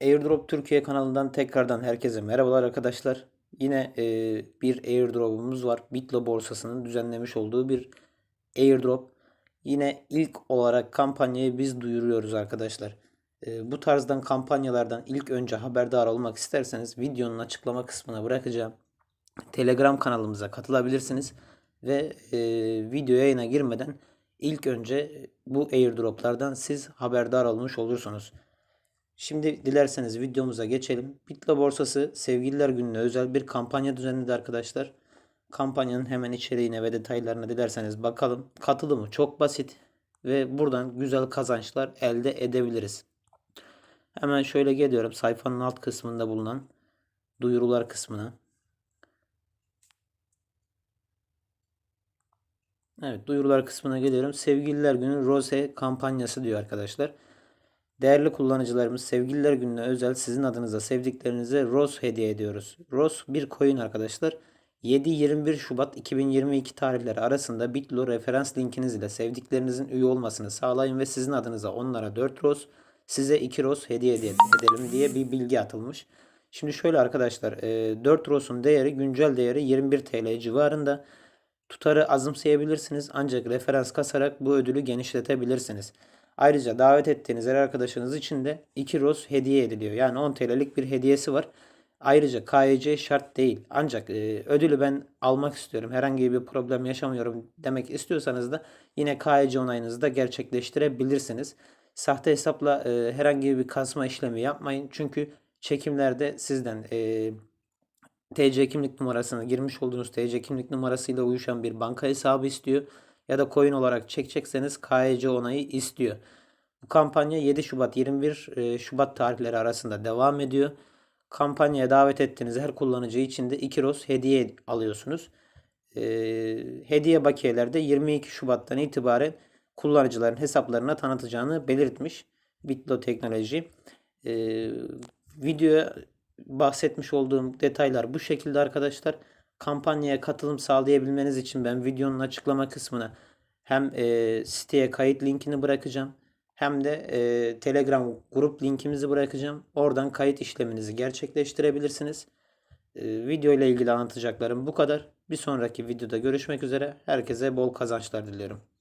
Airdrop Türkiye kanalından tekrardan herkese merhabalar arkadaşlar. Yine e, bir airdrop'umuz var. Bitlo borsasının düzenlemiş olduğu bir airdrop. Yine ilk olarak kampanyayı biz duyuruyoruz arkadaşlar. E, bu tarzdan kampanyalardan ilk önce haberdar olmak isterseniz videonun açıklama kısmına bırakacağım. Telegram kanalımıza katılabilirsiniz ve e, video yayına girmeden ilk önce bu airdroplardan siz haberdar olmuş olursunuz. Şimdi dilerseniz videomuza geçelim. Bitlo borsası sevgililer gününe özel bir kampanya düzenledi arkadaşlar. Kampanyanın hemen içeriğine ve detaylarına dilerseniz bakalım. Katılımı çok basit ve buradan güzel kazançlar elde edebiliriz. Hemen şöyle geliyorum sayfanın alt kısmında bulunan duyurular kısmına. Evet duyurular kısmına geliyorum. Sevgililer günü Rose kampanyası diyor arkadaşlar. Değerli kullanıcılarımız sevgililer gününe özel sizin adınıza sevdiklerinize Rose hediye ediyoruz. Rose bir coin arkadaşlar. 7-21 Şubat 2022 tarihleri arasında Bitlo referans linkiniz ile sevdiklerinizin üye olmasını sağlayın ve sizin adınıza onlara 4 Rose size 2 Rose hediye edelim diye bir bilgi atılmış. Şimdi şöyle arkadaşlar 4 Rose'un değeri güncel değeri 21 TL civarında. Tutarı azımsayabilirsiniz ancak referans kasarak bu ödülü genişletebilirsiniz. Ayrıca davet ettiğiniz her arkadaşınız için de 2 ROS hediye ediliyor. Yani 10 TL'lik bir hediyesi var. Ayrıca KYC şart değil. Ancak e, ödülü ben almak istiyorum. Herhangi bir problem yaşamıyorum demek istiyorsanız da yine KYC onayınızı da gerçekleştirebilirsiniz. Sahte hesapla e, herhangi bir kasma işlemi yapmayın. Çünkü çekimlerde sizden e, TC kimlik numarasını girmiş olduğunuz TC kimlik numarasıyla uyuşan bir banka hesabı istiyor. Ya da coin olarak çekecekseniz KYC onayı istiyor. Bu kampanya 7 Şubat 21 e, Şubat tarihleri arasında devam ediyor. Kampanyaya davet ettiğiniz her kullanıcı için de 2 ROS hediye alıyorsunuz. E, hediye bakiyelerde 22 Şubat'tan itibaren kullanıcıların hesaplarına tanıtacağını belirtmiş Bitlo Teknoloji. E, videoya bahsetmiş olduğum detaylar bu şekilde arkadaşlar. Kampanyaya katılım sağlayabilmeniz için ben videonun açıklama kısmına hem e, siteye kayıt linkini bırakacağım hem de e, Telegram grup linkimizi bırakacağım. Oradan kayıt işleminizi gerçekleştirebilirsiniz. E, video ile ilgili anlatacaklarım bu kadar. Bir sonraki videoda görüşmek üzere. Herkese bol kazançlar diliyorum.